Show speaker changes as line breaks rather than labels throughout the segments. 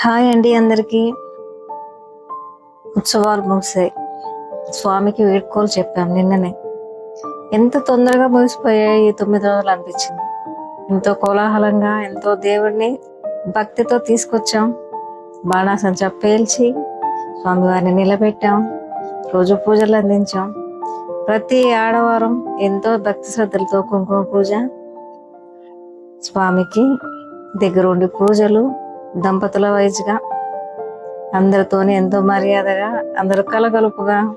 Hi అండి అందరికీ. ఉత్సవాలు ముగిసాయి. స్వామికి వేడుకోలు చెప్పాం నిన్ననే. ఎంత తొందరగా ముగిసిపోయాయి ఈ తొమ్మిది రోజులు అనిపించింది. ఎంతో కోలాహలంగా ఎంతో దేవుడిని భక్తితో తీసుకొచ్చాం. బాణాసంచా పేల్చి స్వామివారిని నిలబెట్టాం. రోజు పూజలు అందించాం. ప్రతి ఆడవారం ఎంతో భక్తి శ్రద్ధలతో కుంకుమ పూజ. స్వామికి దగ్గరుండి పూజలు దంపతుల వయసుగా అందరితోని ఎంతో మర్యాదగా అందరూ కలగలుపుగా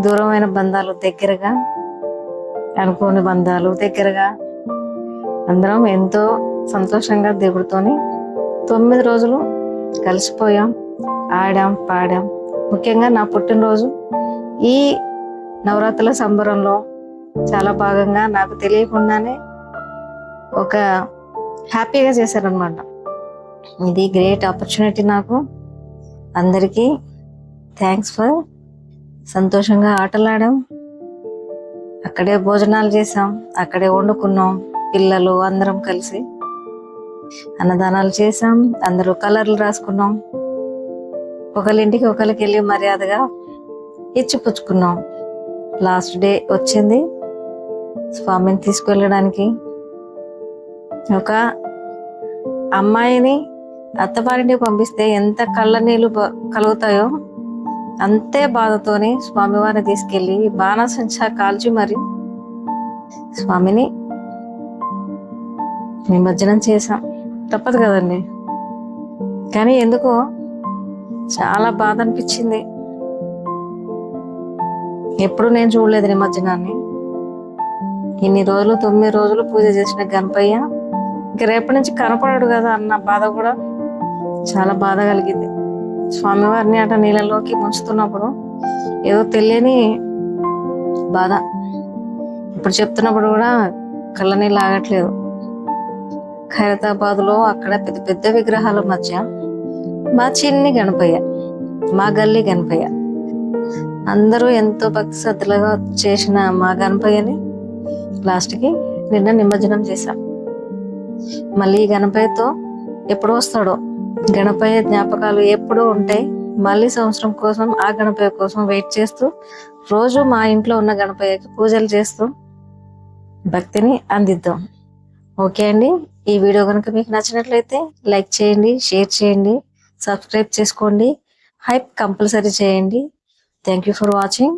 దూరమైన బంధాలు దగ్గరగా అనుకోని బంధాలు దగ్గరగా అందరం ఎంతో సంతోషంగా దేవుడితోని తొమ్మిది రోజులు కలిసిపోయాం ఆడాం పాడాం. ముఖ్యంగా నా పుట్టినరోజు ఈ నవరాత్రుల సంబరంలో చాలా భాగంగా నాకు తెలియకుండానే ఒక హ్యాపీగా చేశారనమాట ఇది గ్రేట్ ఆపర్చునిటీ నాకు. అందరికీ థ్యాంక్స్ ఫర్ సంతోషంగా ఆటలాడాం అక్కడే భోజనాలు చేసాం అక్కడే వండుకున్నాం పిల్లలు అందరం కలిసి అన్నదానాలు చేసాం అందరూ కలర్లు రాసుకున్నాం. ఒకరింటికి ఒకరికి వెళ్ళి మర్యాదగా ఇచ్చిపుచ్చుకున్నాం. లాస్ట్ డే వచ్చింది. స్వామిని తీసుకెళ్ళడానికి. ఒక అమ్మాయిని అత్తవారిని పంపిస్తే ఎంత కళ్ళ నీళ్ళు బ- కలుగుతాయో అంతే బాధతోని స్వామివారిని తీసుకెళ్ళి బాణసంచా కాల్చి మరి స్వామిని నిమజ్జనం చేశాం. తప్పదు కదండి. కానీ ఎందుకో చాలా బాధ అనిపించింది. ఎప్పుడు నేను చూడలేదు నిమజ్జనాన్ని. ఇన్ని రోజులు తొమ్మిది రోజులు పూజ చేసిన గణపయ్య ఇంక రేపటి నుంచి కనపడడు కదా అన్న బాధ కూడా చాలా బాధ కలిగింది. స్వామివారిని అట నీళ్ళలోకి ముంచుతున్నప్పుడు ఏదో తెలియని బాధ. ఇప్పుడు చెప్తున్నప్పుడు కూడా కళ్ళ నీళ్ళు ఆగట్లేదు. అక్కడ పెద్ద పెద్ద విగ్రహాల మధ్య మా చిన్ని గణపయ్య మా గల్లీ గణపయ్య అందరూ ఎంతో భక్తి శ్రద్ధలుగా చేసిన మా గణపయ్యని లాస్ట్కి నిన్న నిమజ్జనం చేశాం మళ్ళీ ఈ గణపయ్యతో ఎప్పుడు వస్తాడో గణపయ్య జ్ఞాపకాలు ఎప్పుడూ ఉంటాయి. మళ్ళీ సంవత్సరం కోసం ఆ గణపయ్య కోసం వెయిట్ చేస్తూ రోజు మా ఇంట్లో ఉన్న గణపయ్యకి పూజలు చేస్తూ భక్తిని అందిద్దాం. ఓకే అండి. ఈ వీడియో కనుక మీకు నచ్చినట్లయితే లైక్ చేయండి షేర్ చేయండి సబ్స్క్రైబ్ చేసుకోండి హైప్ కంపల్సరీ చేయండి. Thank you for watching.